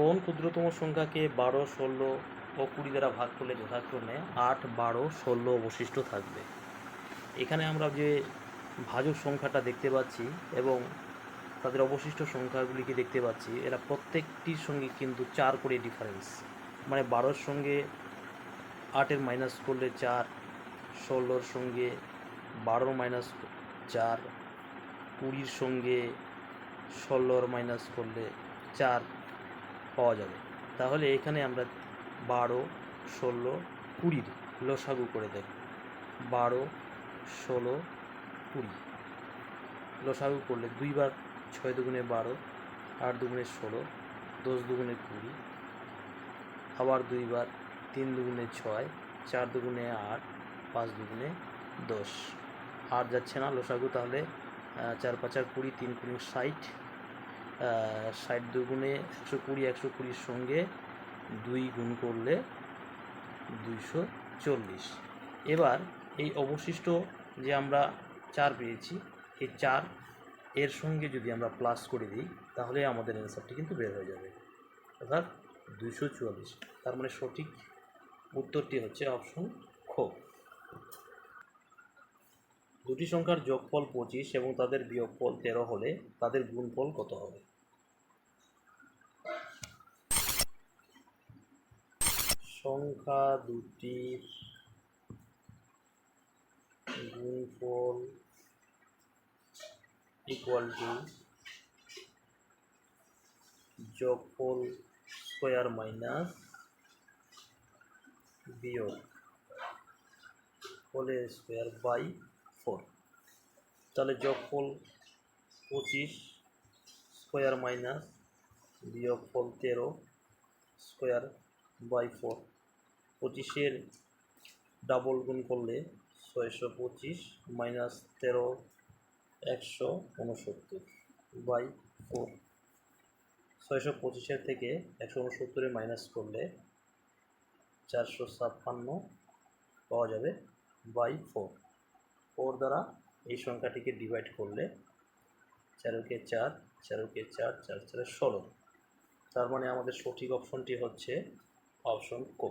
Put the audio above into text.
কোন ক্ষুদ্রতম সংখ্যাকে বারো, ষোলো ও কুড়ি দ্বারা ভাগ করলে যথাক্রমে আট, বারো, ষোলো অবশিষ্ট থাকবে? এখানে আমরা যে ভাজক সংখ্যাটা দেখতে পাচ্ছি এবং তাদের অবশিষ্ট সংখ্যাগুলিকে দেখতে পাচ্ছি, এরা প্রত্যেকটির সঙ্গে কিন্তু চার করে ডিফারেন্স মানে বারোর সঙ্গে আটের মাইনাস করলে চার, ষোলোর সঙ্গে বারোর মাইনাস চার, কুড়ির সঙ্গে ষোলোর মাইনাস করলে চার। পাওয়া যাবে। তাহলে এখানে আমরা বারো, ষোলো কুড়ির লসাগু করে দেব। বারো, ষোলো, কুড়ি লসাগু করলে দুইবার ছয় দুগুণে বারো, আট দুগুণে ষোলো, দশ দুগুণে কুড়ি, আবার দুইবার তিন দুগুণে ছয়, চার দুগুণে আট, পাঁচ দুগুণে দশ। আট যাচ্ছে না লসাগু, তাহলে চার পাঁচার কুড়ি, তিন কুড়ি ষাট ষাট দুগুণে একশো কুড়ি, একশো কুড়ির সঙ্গে দুই গুণ করলে দুইশো চল্লিশ। এবার এই অবশিষ্ট যে আমরা চার পেয়েছি, এই চার এর সঙ্গে যদি আমরা প্লাস করে দিই, তাহলে আমাদের অ্যান্সারটি কিন্তু বের হয়ে যাবে। অর্থাৎ দুইশো চুয়াল্লিশ। তার মানে সঠিক উত্তরটি হচ্ছে অপশন খ। দুটি সংখ্যার যোগফল পঁচিশ এবং তাদের বিয়োগফল তেরো হলে তাদের গুণফল কত হবে? সংখ্যা দুটির গুণফল ইকুয়াল টু যোগফল স্কোয়ার মাইনাস বিয়োগ হোলের স্কোয়ার বাই ফোর তাহলে যোগফল পঁচিশ স্কোয়ার মাইনাস বিয়োগফল তেরো স্কোয়ার বাই ফোর পঁচিশের ডাবল গুণ করলে ছয়শো পঁচিশ মাইনাস তেরো, একশো উনসত্তর বাই ফোর ছয়শো পঁচিশের থেকে একশো উনসত্তরে মাইনাস করলে চারশো ছাপ্পান্ন পাওয়া যাবে বাই ফোর ফোর দ্বারা এই সংখ্যাটিকে ডিভাইড করলে চারোকে চার চারোকে চার চার, চারে ষোলো। তার মানে আমাদের সঠিক অপশনটি হচ্ছে অপশন কো।